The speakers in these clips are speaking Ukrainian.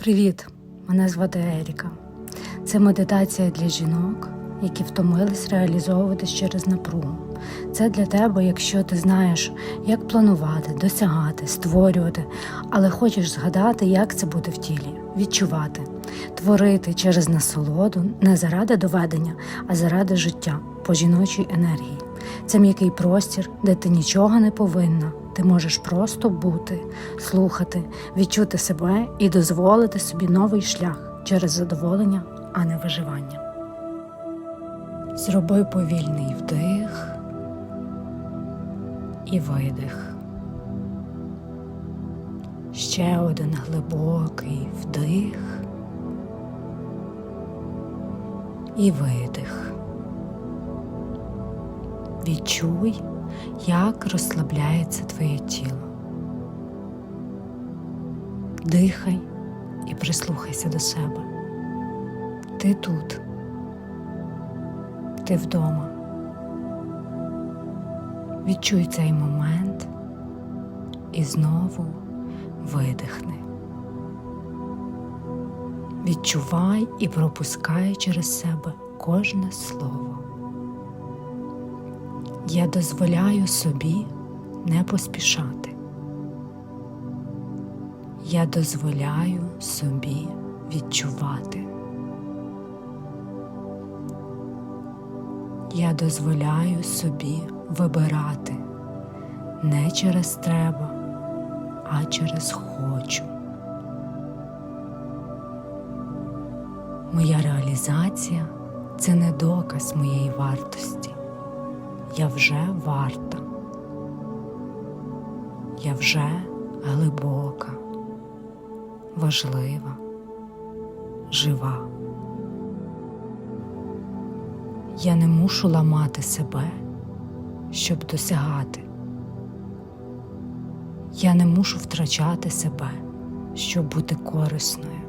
Привіт! Мене звати Еріка. Це медитація для жінок, які втомились реалізовуватись через напругу. Це для тебе, якщо ти знаєш, як планувати, досягати, створювати, але хочеш згадати, як це буде в тілі, відчувати, творити через насолоду не заради доведення, а заради життя по жіночій енергії. Це м'який простір, де ти нічого не повинна. Ти можеш просто бути, слухати, відчути себе і дозволити собі новий шлях через задоволення, а не виживання. Зроби повільний вдих і видих. Ще один глибокий вдих і видих. Відчуй, як розслабляється твоє тіло. Дихай і прислухайся до себе. Ти тут, ти вдома. Відчуй цей момент і знову видихни. Відчувай і пропускай через себе кожне слово. Я дозволяю собі не поспішати. Я дозволяю собі відчувати. Я дозволяю собі вибирати не через треба, а через хочу. Моя реалізація це не доказ моєї вартості. Я вже варта. Я вже глибока, важлива, жива. Я не мушу ламати себе, щоб досягати. Я не мушу втрачати себе, щоб бути корисною.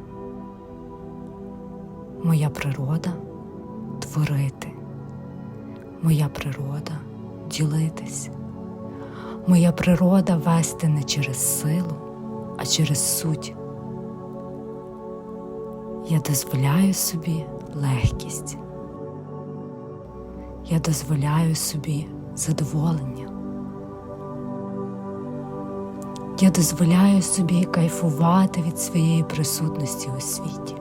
Моя природа творити. Моя природа ділитись. Моя природа вести не через силу, а через суть. Я дозволяю собі легкість. Я дозволяю собі задоволення. Я дозволяю собі кайфувати від своєї присутності у світі.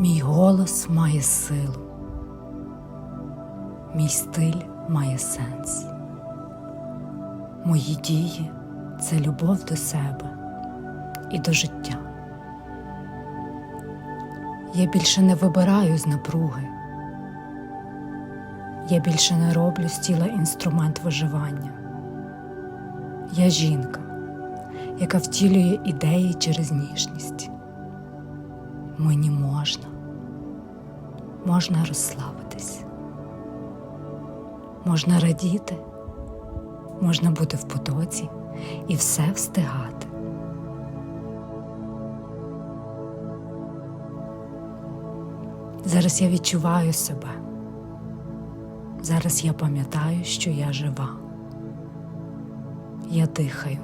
Мій голос має силу, мій стиль має сенс. Мої дії це любов до себе і до життя. Я більше не вибираю з напруги. Я більше не роблю з тіла інструмент виживання. Я жінка, яка втілює ідеї через ніжність. Мені можна, можна розслабитись, можна радіти, можна бути в потоці і все встигати. Зараз я відчуваю себе. Зараз я пам'ятаю, що я жива. Я дихаю,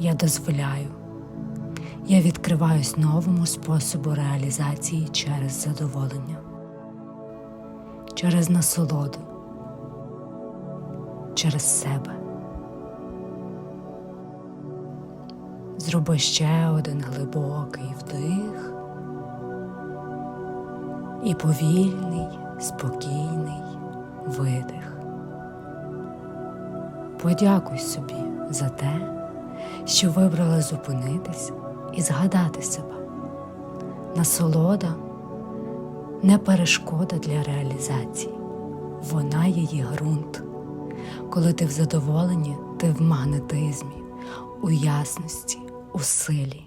я дозволяю. Я відкриваюсь новому способу реалізації через задоволення, через насолоду, через себе. Зроби ще один глибокий вдих і повільний, спокійний видих. Подякуй собі за те, що вибрала зупинитись і згадати себе. Насолода не перешкода для реалізації, вона її ґрунт. Коли ти в задоволенні, ти в магнетизмі, у ясності, у силі,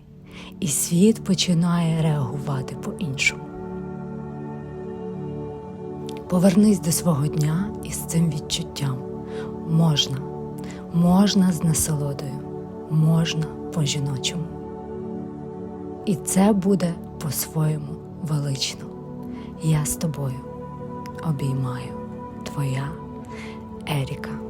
і світ починає реагувати по-іншому. Повернись до свого дня із цим відчуттям. Можна, можна з насолодою, можна по-жіночому. І це буде по-своєму велично. Я з тобою обіймаю твоя Еріка.